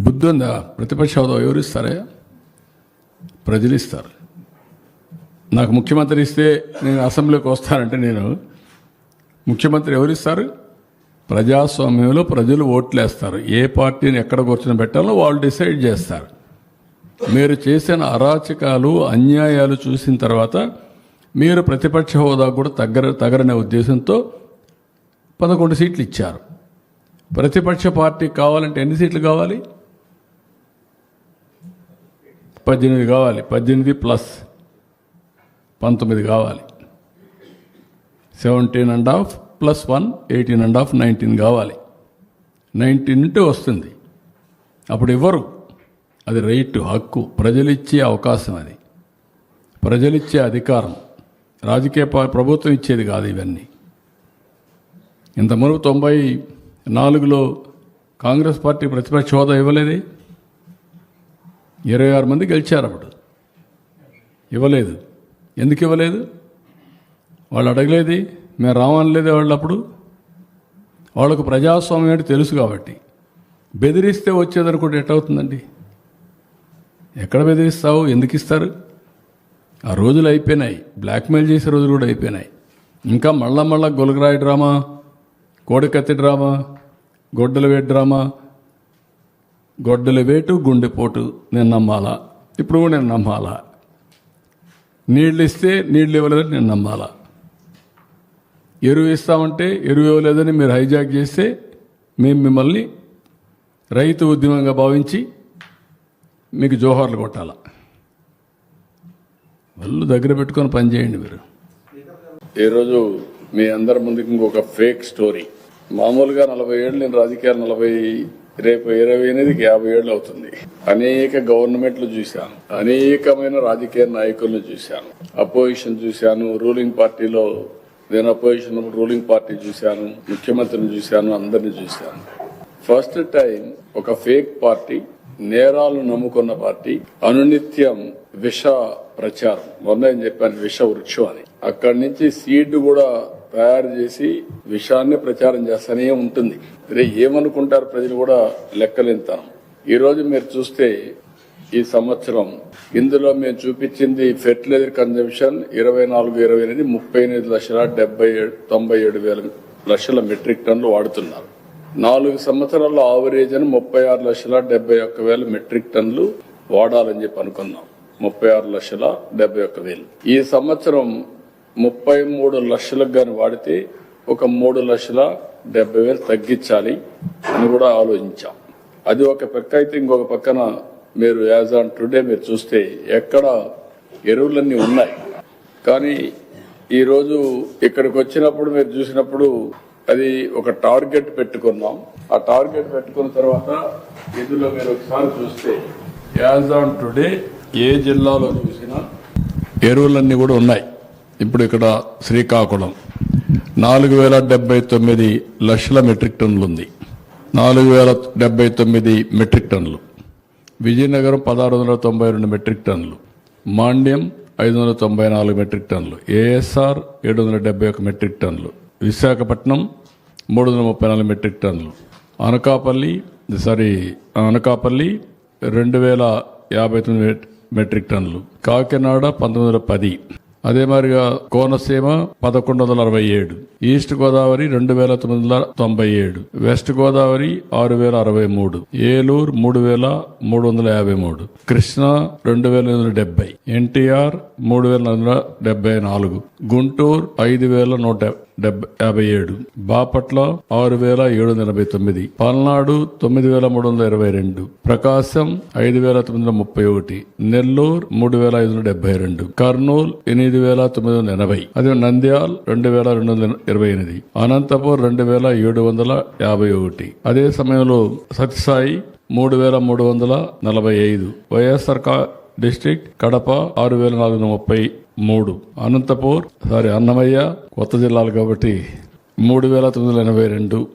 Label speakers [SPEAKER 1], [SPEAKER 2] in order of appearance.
[SPEAKER 1] బుద్ధి ఉందా? ప్రతిపక్ష హోదా ఎవరు ఇస్తారే ప్రజలు ఇస్తారు నాకు ముఖ్యమంత్రి ఇస్తే నేను అసెంబ్లీకి వస్తానంటే నేను ముఖ్యమంత్రి ఎవరు ఇస్తారు ప్రజాస్వామ్యంలో ప్రజలు ఓట్లు వేస్తారు ఏ పార్టీని ఎక్కడ కూర్చొని పెట్టాలో వాళ్ళు డిసైడ్ చేస్తారు. మీరు చేసిన అరాచకాలు అన్యాయాలు చూసిన తర్వాత మీరు ప్రతిపక్ష హోదా కూడా తగ్గర తగరనే ఉద్దేశంతో పదకొండు సీట్లు ఇచ్చారు. ప్రతిపక్ష పార్టీ కావాలంటే ఎన్ని సీట్లు కావాలి? పద్దెనిమిది కావాలి. పద్దెనిమిది ప్లస్ పంతొమ్మిది కావాలి. Seventeen and half plus one eighteen and half nineteen కావాలి. నైన్టీన్ ఉంటే వస్తుంది. అప్పుడు ఇవ్వరు అది రైట్ హక్కు. ప్రజలిచ్చే అవకాశం అది. ప్రజలిచ్చే అధికారం. రాజకీయ ప్రభుత్వం ఇచ్చేది కాదు ఇవన్నీ. ఇంత మునుపు తొంభై నాలుగులో కాంగ్రెస్ పార్టీ ప్రతిపక్ష హోదా ఇవ్వలేదే? ఇరవై ఆరు మంది గెలిచారు అప్పుడు. ఇవ్వలేదు. ఎందుకు ఇవ్వలేదు? వాళ్ళు అడగలేది. మేము రావనలేదే వాళ్ళు అప్పుడు. వాళ్ళకు ప్రజాస్వామ్యం అంటే తెలుసు కాబట్టి. బెదిరిస్తే వచ్చేదనుకుంటే ఎట్టవుతుందండి ఎక్కడ బెదిరిస్తావు? ఎందుకు ఇస్తారు? ఆ రోజులు అయిపోయినాయి. బ్లాక్మెయిల్ చేసే రోజులు కూడా అయిపోయినాయి. ఇంకా మళ్ళా మళ్ళా గొలగరాయి డ్రామా కోడికత్తి డ్రామా గొడ్డల వేడి డ్రామా గొడ్డల వేటు గుండెపోటు నేను నమ్మాలా? ఇప్పుడు నేను నమ్మాలా? నీళ్ళు ఇస్తే నీళ్ళు ఇవ్వలేదని నేను నమ్మాలా? ఎరువు ఇస్తామంటే ఎరువు ఇవ్వలేదని మీరు హైజాక్ చేస్తే మేము మిమ్మల్ని రైతు ఉద్యమంగా భావించి మీకు జోహార్లు కొట్టాల? వాళ్ళు దగ్గర పెట్టుకొని పనిచేయండి మీరు. ఈరోజు మీ అందరి ముందుకు ఇంకొక ఫేక్ స్టోరీ మామూలుగా నలభై ఏళ్ళు నేను రాజకీయాలు నలభై రేపు ఇరవై ఎనిమిదికి యాభై ఏళ్ళు అవుతుంది. అనేక గవర్నమెంట్లు చూశాను. అనేకమైన రాజకీయ నాయకులను చూశాను. అపోజిషన్ చూశాను రూలింగ్ పార్టీలో నేను అపోజిషన్ రూలింగ్ పార్టీ చూశాను ముఖ్యమంత్రిని చూశాను అందరిని చూశాను. ఫస్ట్ టైం ఒక ఫేక్ పార్టీ నేరాలు నమ్ముకున్న పార్టీ అనునిత్యం విష ప్రచారం. మొన్న ఏం చెప్పాను విష వృక్షం అని. అక్కడి నుంచి సీడ్ కూడా తయారు చేసి విషయాన్ని ప్రచారం చేస్తూనే ఉంటుంది. రే ఏమనుకుంటారు ప్రజలు కూడా లెక్కలేంతనం ఈరోజు మీరు చూస్తే ఈ సంవత్సరం ఇందులో మేము చూపించింది ఫెర్టిలైజర్ కన్జంప్షన్ ఇరవై నాలుగు ఇరవై ఎనిమిది ముప్పై ఎనిమిది లక్షల డెబ్బై ఏడు తొంభై ఏడు వేల లక్షల మెట్రిక్ టన్నులు వాడుతున్నారు. నాలుగు సంవత్సరాల ఆవరేజ్ అని ముప్పై ఆరు లక్షల డెబ్బై ఒక్క వేల మెట్రిక్ టన్నులు వాడాలని చెప్పి అనుకున్నాం. ముప్పై ఆరు లక్షల డెబ్బై ఒక్క వేలు. ఈ సంవత్సరం ముప్పై మూడు లక్షలకు కానీ వాడితే ఒక మూడు లక్షల డెబ్బై వేలు తగ్గించాలి అని కూడా ఆలోచించాం. అది ఒక పక్క అయితే ఇంకొక పక్కన మీరు యాజ్ ఆన్ టుడే మీరు చూస్తే ఎక్కడ ఎరువులన్నీ ఉన్నాయి. కానీ ఈరోజు ఇక్కడికి వచ్చినప్పుడు మీరు చూసినప్పుడు అది ఒక టార్గెట్ పెట్టుకున్నాం. ఆ టార్గెట్ పెట్టుకున్న తర్వాత ఇందులో మీరు ఒకసారి చూస్తే యాజ్ ఆన్ టుడే ఏ జిల్లాలో చూసినా ఎరువులన్నీ కూడా ఉన్నాయి. ఇప్పుడు ఇక్కడ శ్రీకాకుళం. నాలుగు వేల డెబ్బై తొమ్మిది లక్షల మెట్రిక్ టన్నులు ఉంది నాలుగు వేల డెబ్బై తొమ్మిది మెట్రిక్ టన్నులు. విజయనగరం పదహారు వందల తొంభై రెండు మెట్రిక్ టన్నులు. మాండ్యం ఐదు వందల తొంభై నాలుగు మెట్రిక్ టన్నులు. ఏఎస్ఆర్ ఏడు వందల డెబ్బై ఒక మెట్రిక్ టన్నులు. విశాఖపట్నం మూడు వందల ముప్పై నాలుగు మెట్రిక్ టన్నులు. అనకాపల్లి సారీ అనకాపల్లి రెండు వేల యాభై తొమ్మిది మెట్రిక్ టన్నులు. కాకినాడ పంతొమ్మిది వందల పది. అదే మాదిరిగా కోనసీమ పదకొండు వందల అరవై ఏడు ఈస్ట్ గోదావరి రెండు వేల తొమ్మిది వందల తొంభై ఏడు వెస్ట్ గోదావరి ఆరు వేల అరవై మూడు ఏలూరు మూడు వేల మూడు వందల యాభై మూడు కృష్ణా రెండు వేల ఎనిమిది వందల డెబ్బై ఎన్టీఆర్ మూడు వేల నాలుగు వందల డెబ్బై నాలుగు గుంటూరు ఐదు వేల నూట యాభై ఏడు. బాపట్ల ఆరు వేల ఏడు వందల ఎనభై తొమ్మిది. పల్నాడు తొమ్మిది వేల మూడు వందల ఇరవై రెండు. ప్రకాశం ఐదు వేల తొమ్మిది వందల ముప్పై ఒకటి. నెల్లూరు మూడు వేల ఐదు వందల డెబ్బై రెండు. కర్నూలు ఎనిమిది వేల తొమ్మిది వందల ఎనభై. అదే నంద్యాల్ రెండు వేల రెండు వందల ఇరవై ఎనిమిది. అనంతపూర్ రెండు వేల ఏడు వందల యాభై ఒకటి. అదే సమయంలో సత్యసాయి మూడు వేల మూడు వందల నలభై ఐదు. వైఎస్ఆర్ డిస్టిక్ కడప ఆరు వేల నాలుగు వందల ముప్పై మూడు. అనంతపూర్ సారీ అన్నమయ్య కొత్త జిల్లాలు కాబట్టి మూడు వేల తొమ్మిది వందల ఎనభై రెండు.